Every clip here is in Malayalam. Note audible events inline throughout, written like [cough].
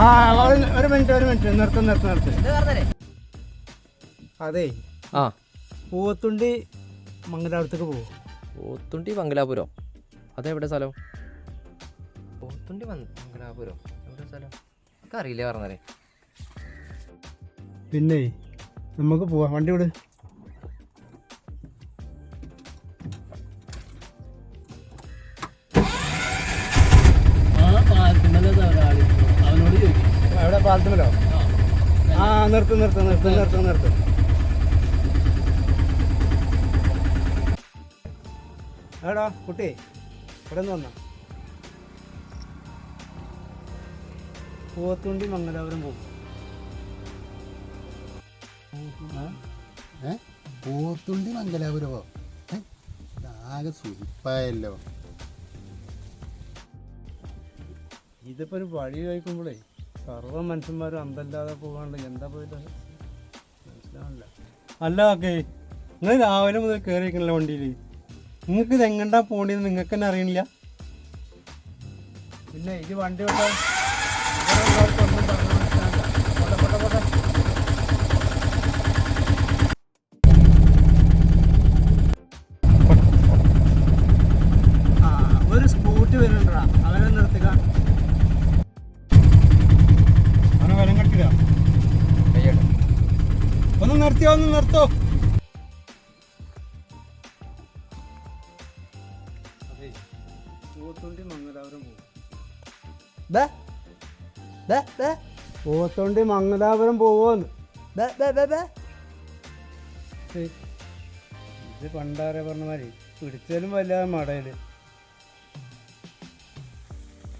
ആ ഒരു ഒരു മിനിറ്റ് ഒരു മിനിറ്റ് നിർത്ത് നിർത്ത് നിർത്ത്. അതെ. ആ. പൂവത്തുണ്ടി മംഗലാപുരത്തേക്ക് പോകും പൂവത്തുണ്ടി മംഗലാപുരം. അതെവിടെ സ്ഥലം? പൂവത്തുണ്ടി മംഗ- മംഗലാപുരം. എവിടെ സ്ഥലം? എനിക്കറിയില്ല പറഞ്ഞേ പിന്നെ നമുക്ക് പോവാം. വണ്ടി വിട്. പാലത്തുമല്ലോ ആ നിർത്ത് നിർത്ത് നിർത്ത് നിർത്ത്. നിർത്ത് എടാ കുട്ടി ഇവിടെ നിന്ന് വന്നാ. പൂവത്തുണ്ടി മംഗലാപുരം പോകും. ഏ? പോത്തുണ്ടി മംഗലാപുരമോ? ഏ? ഇതാകെ സുഖിപ്പായല്ലോ ഇതിപ്പോ ഒരു വഴി കഴിക്കുമ്പോഴേ സർവ മനുഷ്യന്മാരും അന്തല്ലാതെ പോകാണ്ട് എന്താ പോയിട്ട് മനസ്സിലാവില്ല അല്ല ഓക്കെ നിങ്ങൾ രാവിലെ മുതൽ കയറിയിരിക്കണല്ലോ വണ്ടിയിൽ നിങ്ങൾക്ക് ഇത് എങ്ങണ്ടാ പോകേണ്ടത് നിങ്ങൾക്ക് തന്നെ അറിയണില്ല. പിന്നെ ഇത് വണ്ടി വിട്ടോ ഒരു സ്കൂട്ടി വരുന്നുണ്ടാ അവരെ നിർത്തുക. നിർത്തിയോ ഒന്ന് നിർത്തോ പോത്തോണ്ടി മംഗലാപുരം പോവോന്ന്. ഇത് പണ്ടാരെ പറഞ്ഞ മാതിരി പിടിച്ചാലും വല്ലാതെ മടയിൽ.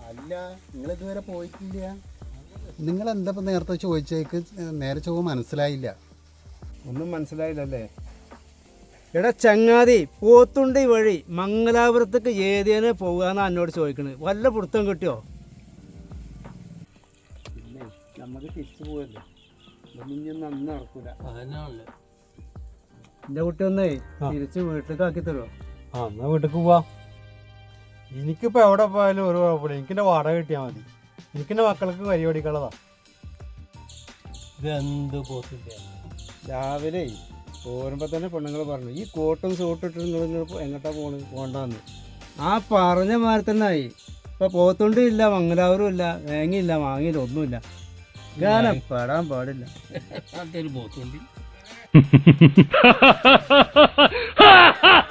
അല്ല നിങ്ങൾ ഇതുവരെ പോയിട്ടില്ല? നിങ്ങൾ എന്താ ഇപ്പം നേരത്തെ ചോദിച്ചേക്ക്? നേരെ ചൊവ്വ മനസ്സിലായില്ല. ഒന്നും മനസ്സിലായില്ലല്ലേ? എടാ ചങ്ങാതി പോത്തുണ്ടി വഴി മംഗലാപുരത്തേക്ക് ഏതേനെ പോകാന്നാ എന്നോട് ചോദിക്കണത് വല്ല പിടുത്തം കിട്ടിയോ? പിന്നെ നമുക്ക് തിരിച്ചു ഇതൊന്നും നടക്കൂല. എന്റെ കുട്ടി ഒന്നേ തിരിച്ച് വീട്ടിലേക്ക് ആക്കി തരുമോ ആ എന്നാ വീട്ടിൽ പോവാ. എനിക്കിപ്പോ എവിടെ പോയാലും ഒരു കുഴപ്പമില്ല. എനിക്കെന്റെ വാടക കിട്ടിയാൽ മതി. എനിക്കെന്റെ മക്കൾക്ക് കരി പഠിക്കാനുള്ളതാ ഇത് എന്ത് പോത്തില്ല രാവിലെ പോരുമ്പോൾ തന്നെ പെണ്ണുങ്ങൾ പറഞ്ഞു ഈ കോട്ടും സൂട്ടും ഇട്ടിട്ട് നിങ്ങൾ എങ്ങോട്ടാണ് എങ്ങോട്ടാ പോണ് പോകണ്ടെന്ന് ആ പറഞ്ഞ മാതിരി തന്നെ ആയി. ഇപ്പൊ പോത്തുണ്ടും ഇല്ല മംഗലാവരും ഇല്ല വേങ്ങിയില്ല മാങ്ങയില്ല ഒന്നുമില്ല. ഗാനം പെടാൻ പാടില്ല. പോത്തുണ്ടി പോത്തുണ്ട്. [laughs]